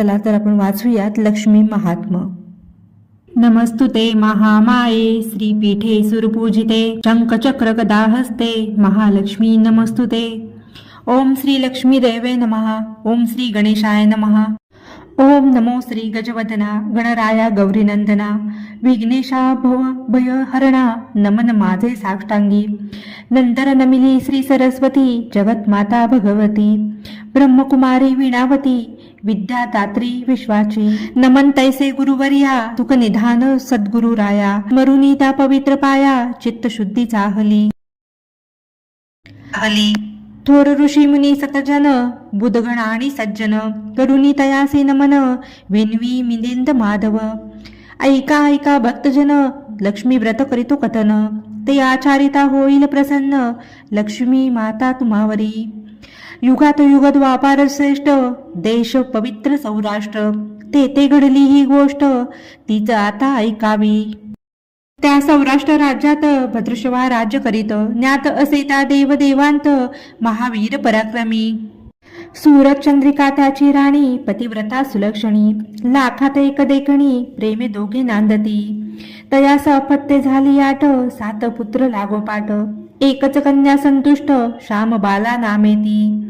चला तर आपण वाचूयात लक्ष्मी महात्म. नमस्तुते महामाये श्रीपीठे सुरपूजिते शंखचक्र गदा हस्ते महालक्ष्मी नमस्तुते. ओम श्री लक्ष्मी देवे नमः ओम श्री गणेशाय नमः. ओम नमो श्री गजवदना गणराया गौरीनंदना विघ्नेशा भव भय हरणा नमन माझे साष्टांगी. नंतर नमिली श्री सरस्वती जगतमाता भगवती ब्रह्मकुमारी विणावती विद्यादात्री विश्वाची. नमन तैसे गुरुवर्या तुक निधान सद्गुरु राया मरुनी त्या पवित्र पाया चित्त शुद्धी चाहली. हली थोर ऋषी मुनी सतजन बुधगण आणि सज्जन करुणी तयासे नमन विनवी मिलिंद माधव. ऐका ऐका भक्तजन लक्ष्मी व्रत करीतो कथन. ते आचारिता होईल प्रसन्न लक्ष्मी माता तुम्हावरी. युगात युग व्यापार श्रेष्ठ देश पवित्र सौराष्ट्र. ते ते घडली ही गोष्ट तीच आता ऐकावी. त्या सौराष्ट्र राज्यात भद्रशवा राज्य करीत ज्ञात असे त्या देवदेवांत महावीर पराक्रमी. सूरज चंद्रिका त्याची राणी पतिव्रता सुलक्षणी लाखात एक देखणी प्रेमे दोघे नांदती. तयास अपत्य झाली आठ सात पुत्र लागोपाठ. एकच कन्या संतुष्ट श्याम बाला नामेती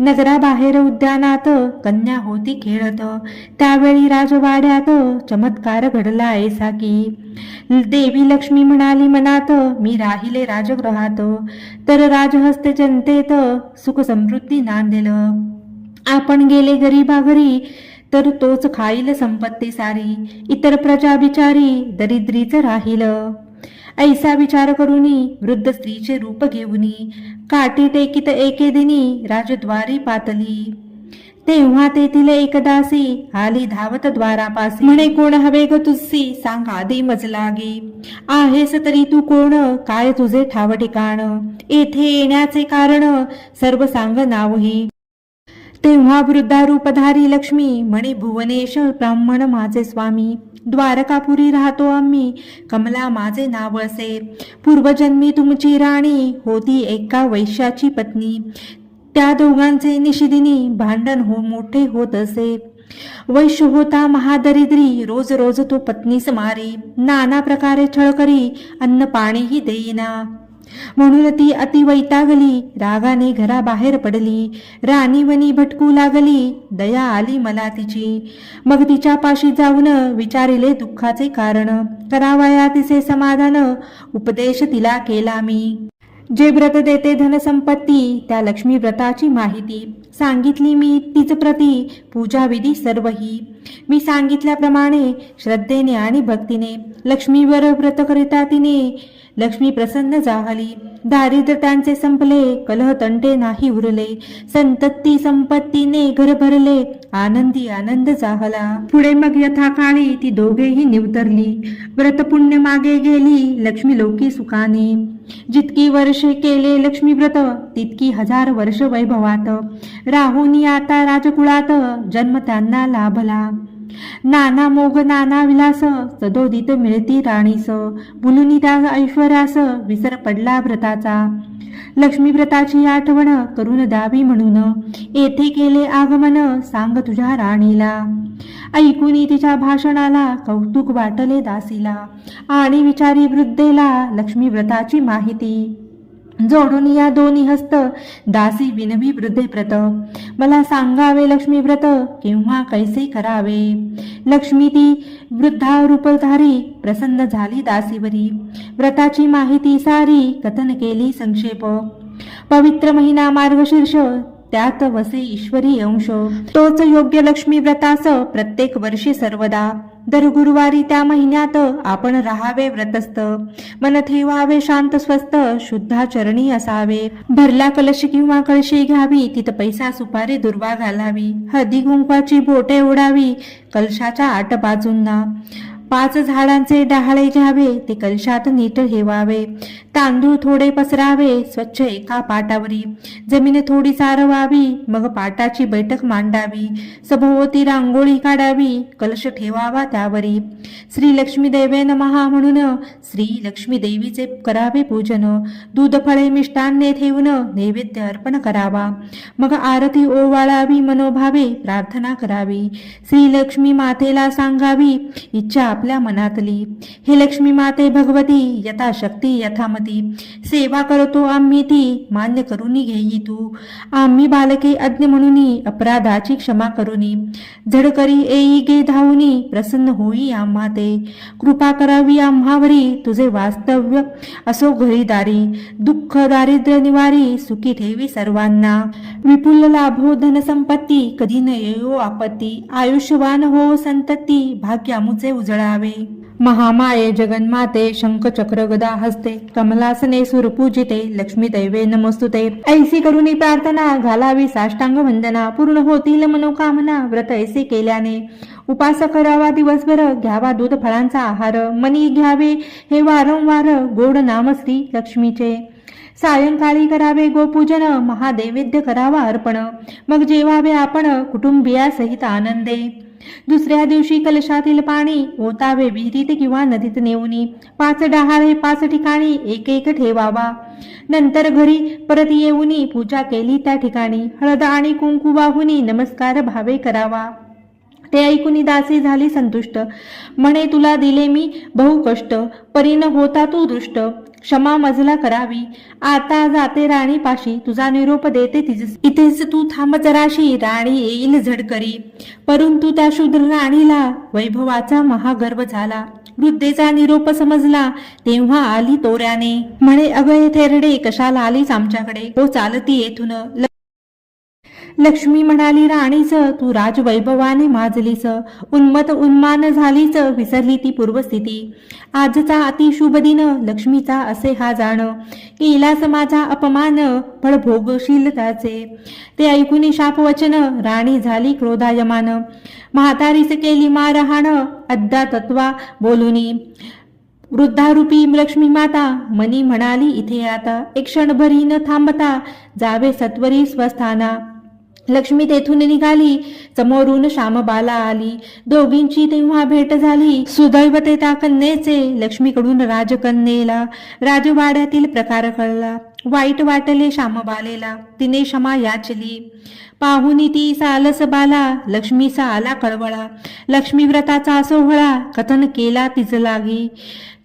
नगराबाहेर उद्यानात कन्या होती खेळत. त्यावेळी राजवाड्यात चमत्कार घडला ऐसा की देवी लक्ष्मी म्हणाली मनात मी राहिले राजगृहात. तर राजहस्ते जनतेत सुख समृद्धी नांदेल. आपण गेले गरीबा घरी तर तोच खाईल संपत्ती सारी. इतर प्रजा बिचारी दरिद्रीच राहील. ऐसा विचार करूनी वृद्ध स्त्रीचे रूप घेऊनी काठी टेकित एके दिनी राजद्वारी पातली. तेव्हा तेथील एक दासी आली धावत द्वारापासी. म्हणे कोण हवे ग तुझसी? सांग आधी मजलागे. आहेस तरी तू कोण? काय तुझे ठाव ठिकाण? येथे येण्याचे कारण? सर्व सांग नावही तेव्हा वृद्धा रूपधारी लक्ष्मी म्हणे भुवनेश ब्राह्मण माझे स्वामी द्वारकापुरी राहतो आम्ही कमला माझे नाव असे. पूर्वजन्मी तुमची राणी होती एका वैश्याची पत्नी. त्या दोघांचे निशिदिनी भांडण हो मोठे होत असे. वैश्य होता महादरिद्री रोज रोज तो पत्नीस मारी. नाना प्रकारे छळ करी अन्न पाणीही देईना. म्हणून ती अति वैतागली रागाने घराबाहेर पडली राणीवनी भटकू लागली दया आली मला तिची. मग तिच्या पाशी जाऊन विचारिले दुःखाचे कारण करावया तिचे समाधान उपदेश तिला केला मी. जे व्रत देते धनसंपत्ती त्या लक्ष्मी व्रताची माहिती. सांगितली मी तीच प्रती पूजाविधी सर्वही. मी सांगितल्याप्रमाणे श्रद्धेने आणि भक्तीने लक्ष्मीवर व्रत करिता तिने लक्ष्मी प्रसन्न झाली. दारिद्र्य त्यांचे संपले कलह तंटे नाही उरले. संतत्ती संपत्तीने घर भरले आनंदी आनंद जाहला पुढे मग यथाकाळी ती दोघेही निवतरली. व्रत पुण्य मागे गेली लक्ष्मी लोकी सुखाने. जितकी वर्षे केले लक्ष्मी व्रत तितकी हजार वर्ष वैभवात. राहुनी आता राजकुळात जन्म त्यांना लाभला. नाना मोग नाना विलास सदोदित मिळती राणीस. बुलुनी त्या ऐश्वर्यास विसर पडला व्रताचा. लक्ष्मी व्रताची आठवण करून द्यावी म्हणून. येथे केले आगमन सांग तुझ्या राणीला. ऐकून तिच्या भाषणाला कौतुक वाटले दासीला. आणि विचारी वृद्धेला लक्ष्मी व्रताची माहिती. जोडून या दोन्ही हस्त. दासी विनवी वृद्धे व्रत मला सांगावे लक्ष्मी व्रत केव्हा कैसे करावे? लक्ष्मी ती वृद्धा रूपधारी प्रसन्न झाली दासीवरी. व्रताची माहिती सारी कथन केली संक्षेप. पवित्र महिना मार्गशीर्ष त्यात वसे ईश्वरी अंश. तोच योग्य लक्ष्मी व्रतास प्रत्येक वर्षी सर्वदा. दर गुरुवारी त्या महिन्यात आपण राहावे व्रतस्थ. मन ठेवावे शांत स्वस्त शुद्धा चरणी असावे. भरला कलश किंवा कळशी घ्यावी तिथं पैसा सुपारी दुर्वा घालावी. हळदी कुंकवाची बोटे ओढावी कलशाच्या आठ बाजूंना. पाच झाडांचे डहाळे घ्यावे ते कलशात नीट ठेवावे तांदूळ थोडे पसरावे स्वच्छ एका पाटावरी. जमीन थोडी सारवावी मग पाटाची बैठक मांडावी. सभोवती रांगोळी काढावी कलश ठेवावा त्यावरी. श्री लक्ष्मी देवे नमहा म्हणून श्री लक्ष्मी देवीचे करावे पूजन. दूध फळे मिष्टान्ने ठेवून नैवेद्य अर्पण करावा. मग आरती ओवाळावी मनोभावे प्रार्थना करावी. श्री लक्ष्मी मातेला सांगावी इच्छा आपल्या मनातली. हे लक्ष्मी माते भगवती यथाशक्ती यथामती. सेवा करतो आम्ही ती मान्य करूनी घेई तू. आम्ही बालके अज्ञ म्हणूनी अपराधाची क्षमा करुनी. झडकरी येई गे धावूनी प्रसन्न होई आम्हा ते. कृपा करावी आम्हावरी तुझे वास्तव्य असो घरी दारी दुःख दारिद्र्य निवारी सुखी ठेवी सर्वांना. विपुल लाभो धनसंपत्ती कधी न येयो आपत्ती. आयुष्यवान हो संतती भाग्यामुचे उजळा. करावे महामाये जगन्माते शंखचक्र गदा हस्ते कमलासने सुरपूजिते लक्ष्मी दैवे नमस्तुते. ऐसी करुणी प्रार्थना घालावी साष्टांग वंदना पूर्ण होतील मनोकामना व्रत ऐसे केल्याने. उपास करावा दिवसभर घ्यावा दूध फळांचा आहार मनी घ्यावे हे वारंवार गोड नाम श्री लक्ष्मीचे. सायंकाळी करावे गोपूजन महादेवेद्य करावा अर्पण. मग जेवावे आपण कुटुंबियासहित आनंदे. दुसऱ्या दिवशी कलशातील पाणी ओतावे विहिरीत किंवा नदीत नेऊनी. पाच डहाळे पाच ठिकाणी एक एक ठेवावा. नंतर घरी परत येऊनी पूजा केली त्या ठिकाणी. हळद आणि कुंकू वाहुनी नमस्कार भावे करावा. ते ऐकून दासी झाली संतुष्ट. म्हणे तुला दिले मी बहु कष्ट परीन होता तू दृष्ट. क्षमा मजला करावी. आता जाते राणी पाशी. तुझा निरोप देते इथेच तू थांब जराशी. राणी येईल झडकरी. परंतु त्या शूद्र राणीला वैभवाचा महागर्व झाला. वृद्धेचा निरोप समजला. तेव्हा आली तोऱ्याने. म्हणे अगय थेरडे कशाला आलीच आमच्याकडे? हो चालती येथून. लक्ष्मी म्हणाली राणीच तू राजवैभवाने माजलीस. उन्मत उन्मान झालीच विसरली ती पूर्वस्थिती. आजचा अतिशुभ दिन लक्ष्मीचा असे हा जाण. केलास माझा अपमान फळ भोगशील त्याचे. ते ऐकून शापवचन राणी झाली क्रोधायमान. म्हातारीस केली मारहाण अद्दा तत्वा बोलुनी. वृद्धारूपी लक्ष्मी माता मनी म्हणाली इथे आता एक क्षणभरी न थांबता जावे सत्वरी स्वस्थाना. लक्ष्मी तेथून निघाली. समोरून श्यामबाला आली. दोघींची तेव्हा भेट झाली. सुदैव ते त्या कन्येचे. लक्ष्मीकडून राजकन्येला राजवाड्यातील प्रकार कळला वाईट वाटले श्यामबालेला. तिने क्षमा याचली. पाहुनी ती सालस बाला लक्ष्मीचा आला कळवळा. लक्ष्मी व्रताचा सोहळा कथन केला तिच लागी.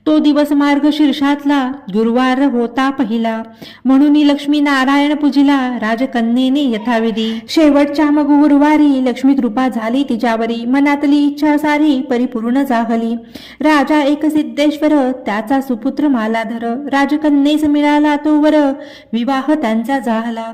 तो दिवस मार्ग शीर्षातला गुरुवार होता पहिला. म्हणून लक्ष्मी नारायण पूजिला राजकन्येने यथाविधी. शेवटच्या मग गुरुवारी लक्ष्मी कृपा झाली तिच्यावरी. मनातली इच्छा सारी परिपूर्ण जाहली. राजा एक सिद्धेश्वर त्याचा सुपुत्र मालाधर. राजकन्येस मिळाला तो वर विवाह त्यांचा झाला.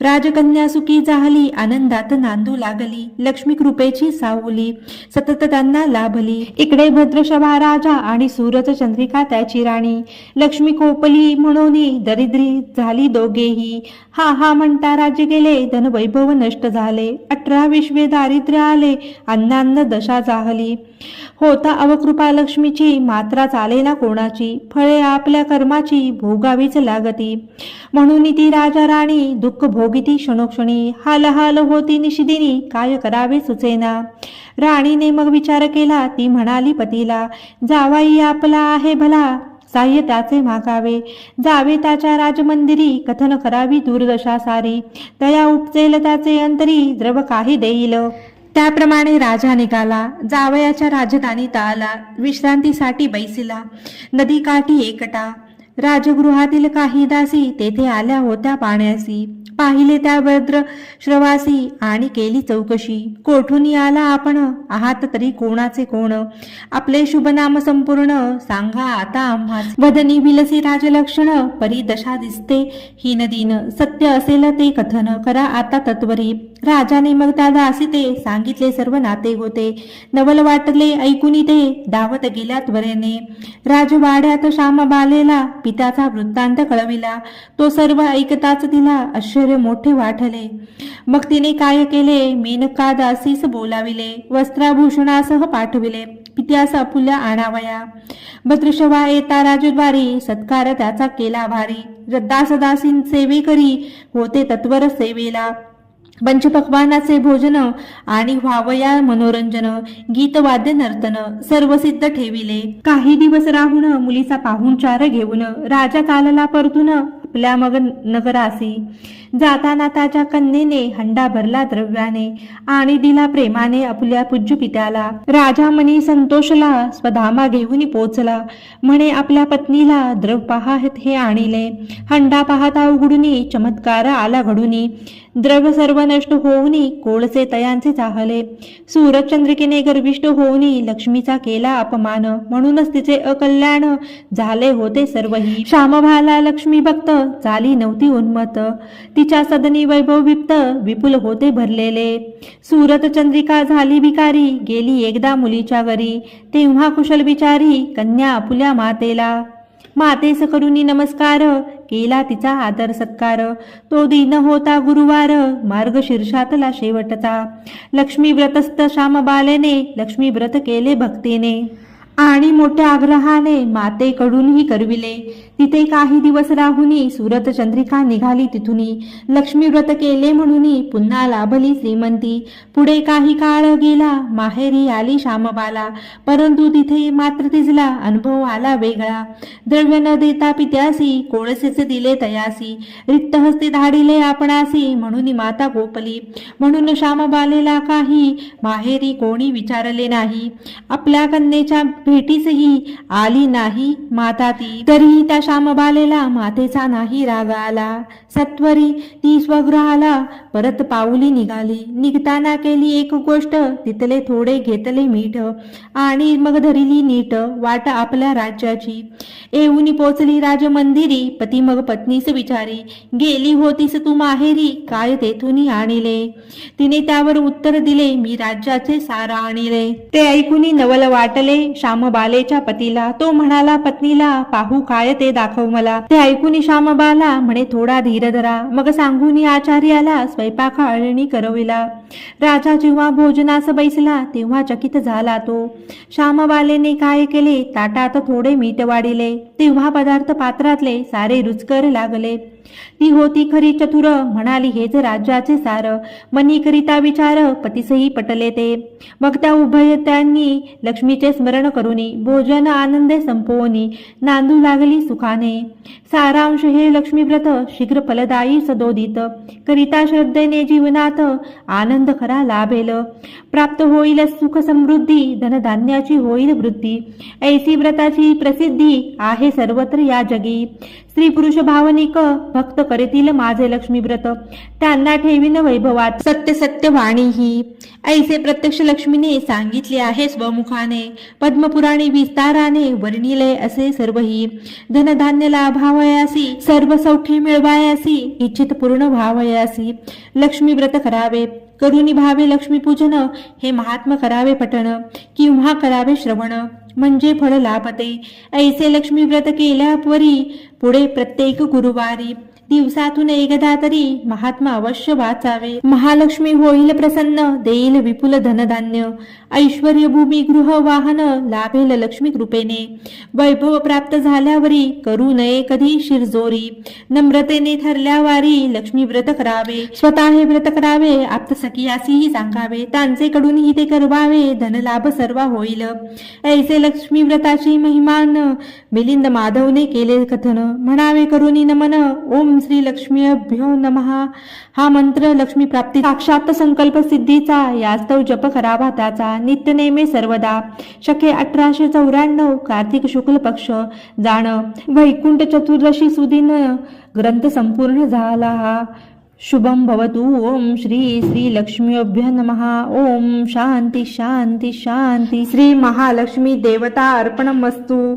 राजकन्या सुखी झाली आनंदात नांदू लागली. लक्ष्मी कृपेची सावली सतत त्यांना लाभली. इकडे भद्रशभा राजा आणि सूरज चंद्रिका त्याची राणी. लक्ष्मी कोपली म्हणून दरिद्री झाली दोघेही. हा हा म्हणता राज्य गेले धनवैभव नष्ट झाले. अठरा विश्वे दारिद्र्य आले अन्नान्न दशा जाहली. होता अवकृपा लक्ष्मीची मात्रा चालेना कोणाची फळे आपल्या कर्माची भोगावीच लागती. म्हणून ती राजा राणी दुःख भोगिती क्षणोक्षणी हाल हाल होती निशिदिनी काय करावे सुचेना. राणीने मग विचार केला ती म्हणाली पतीला जावाई आपला आहे भला साह्य त्याचे मागावे. जावे त्याच्या राजमंदिरी कथन करावी दुर्दशा सारी. दया उपजेल त्याचे अंतरी द्रव काही देईल. त्याप्रमाणे राजा निघाला जावयाच्या राजधानीत आला विश्रांतीसाठी बैसिला. नदीकाठी एकटा राजगृहातील काही दासी तेथे आल्या होत्या पाण्यासी. पाहिले त्या भद्र श्रवासी आणि केली चौकशी. कोठून आला आपण? आहात तरी कोणाचे कोण? आपले शुभ नाम संपूर्ण सांगा आता आम्हा वदनी विलसी राजलक्षण परी दशा दिसते. ही नदीन सत्य असेल ते कथन. करा आता तत्वरी. राजाने मग त्या दासी ते सांगितले सर्व नाते होते. नवल वाटले ऐकून ते. धावत गेल्या त्वरेने. राजवाड्यात श्याम बालेला पित्याचा वृत्तांत कळविला. तो सर्व ऐकताच तिला आश्चर्य मोठे वाटले. मग तिने काय केले? मेनका दासीस बोलाविले वस्त्राभूषणासह पाठविले. पित्यास अपुल्या आणावया. भद्रशवा येता राजद्वारी सत्कार त्याचा केला भारी. रद्दासदासीन सेवे करी होते तत्वर सेवेला. पंचपक्वानाचे भोजन आणि व्हावया मनोरंजन गीतवाद्य नर्तन सर्व सिद्ध ठेविले. काही दिवस राहून मुलीचा पाहुणचार घेऊन राजा कालला परतून आपल्या मग नगरासी. जाताना त्याच्या कन्येने हंडा भरला द्रव्याने आणि दिला प्रेमाने आपल्या पूज्य पित्याला राजा मनी संतोषला स्वधामा घेऊन पोचला. म्हणे आपल्या पत्नीला द्रव पाहत हे आणिले. हंडा पाहता उघडून चमत्कार आला घडूनी. द्रव्य सर्व नष्ट होऊनी कोळसे तयांचे चाहले सूरचंद्रिकेने गर्विष्ट होऊनी लक्ष्मीचा केला अपमान म्हणूनच तिचे अकल्याण झाले होते सर्वही श्यामभाला लक्ष्मी भक्त झाली नव्हती उन्मत तिच्या सदनी वैभव विप्त विपुल होते भरलेले सूरत चंद्रिका झाली भिकारी गेली एकदा मुलीच्या घरी तेव्हा कुशल विचारी कन्या आपुल्या मातेला मातेस करुनी नमस्कार. केला तिचा आदर सत्कार. तो दिन होता गुरुवार. मार्ग शीर्षातला शेवटचा. लक्ष्मी व्रतस्थ श्याम बालेने लक्ष्मी व्रत केले भक्तीने. आणि मोठ्या आग्रहाने मातेकडूनही करविले. तिथे काही दिवस राहूनी सुरत चंद्रिका निघाली तिथुनी लक्ष्मीव्रत केले म्हणून पुन्हा लाभली श्रीमंती. पुढे काही काळ गेला माहेरी आली श्यामबाला. परंतु तिथे मात्र तिजला अनुभव आला वेगळा. द्रव्य न देता पित्यासी कोळसेचे दिले तयासी. रिक्त हस्ते धाडिले आपणासी म्हणून माता गोपली. म्हणून श्यामबालेला काही माहेरी कोणी विचारले नाही. आपल्या कन्येच्या भेटीसही आली नाही माता ती. तरीही त्या श्यामबालेला मातेचा नाही राग आला. सत्वरी ती स्वगृहाला परत पाऊली निघाली. निघताना केली एक गोष्ट तिथले थोडे घेतले मीठ आणि मग धरिली नीट वाट आपल्या राज्याची. येऊन पोचली राजमंदिरी पती मग पत्नीस विचारी गेली होतीस तू माहेरी काय तेथून आणिले? तिने त्यावर उत्तर दिले मी राज्याचे सारा आणिले. ते ऐकून नवल वाटले श्यामबालेच्या पतीला. तो म्हणाला पत्नीला पाहू काय ते दाखव मला. ते ऐकून श्यामबाला म्हणे थोडा धीर धरा. मग सांगून आचार्याला स्वयंपाक अळणी करविला. राजा जेव्हा भोजनास बैसला तेव्हा चकित झाला तो. श्यामबालेने काय केले? ताटात थोडे मीठ वाढिले. तेव्हा पदार्थ पात्रातले सारे रुचकर लागले. ती होती खरी चतुर म्हणाली हेच राज्याचे सार मनी करिता विचार पतीसही पटले ते. मग त्या उभय त्यांनी लक्ष्मीचे स्मरण करुनी भोजन आनंदे संपवनी नांदू लागली सुखाने. सारांश हे लक्ष्मी व्रत शीघ्र फलदायी सदोदित करिता श्रद्धेने जीवनात आनंद खरा लाभेल. प्राप्त होईल सुख समृद्धी धनधान्याची होईल वृद्धी. ऐसी व्रताची प्रसिद्धी आहे सर्वत्र या जगी. स्त्री पुरुष भावनिक भक्त करीतील माझे लक्ष्मी व्रत. त्यांना ठेवीन वैभवात सत्य सत्य वाणी ही ऐसे प्रत्यक्ष लक्ष्मीने सांगितले आहे स्वमुखाने. पद्मपुराणी विस्ताराने वर्णिले असे सर्वही. धनधान्य लाभावयासी सर्व सौख्य मिळवायासी इच्छित पूर्ण व्हावयासी. लक्ष्मी व्रत करावे करुणी भावे लक्ष्मीपूजन हे महात्म करावे पठण किंवा करावे श्रवण. म्हणजे फळ लाभते. ऐसे लक्ष्मी व्रत केल्यापरी पुढे प्रत्येक गुरुवारी दिवसातून एकदा तरी महात्मा अवश्य वाचावे. महालक्ष्मी होईल प्रसन्न देईल विपुल धनधान्य. ऐश्वर्य भूमी गृह वाहन लाभेल लक्ष्मी कृपेने. वैभव प्राप्त झाल्यावरी करू नये कधी शिरजोरी. नम्रतेने ठरल्यावारी लक्ष्मी व्रत करावे. स्वतः हे व्रत करावे आप्त सखियासीही सांगावे. त्यांचे कडूनही ते करवावे धनलाभ सर्व होईल. ऐसे लक्ष्मी व्रताची महिमान मिलिंद माधवने केले कथन. म्हणावे करुणी नमन ओम श्री लक्ष्मी अभ्यो नमः. हा मंत्र लक्ष्मी प्राप्ती साक्षात संकल्प सिद्धीचा यास्तव जप करावा त्याचा नित्य नेमे सर्वदा. शके अठराशे चौऱ्याण्णव कार्तिक शुक्ल पक्ष जाण. वैकुंठ चतुर्दशी सुदिन ग्रंथ संपूर्ण झाला. हा शुभम भवतु. ओम श्री श्री लक्ष्मीभ्य नमः. ओम शांती शांती शांती. श्री महालक्ष्मी देवता अर्पणमस्तु.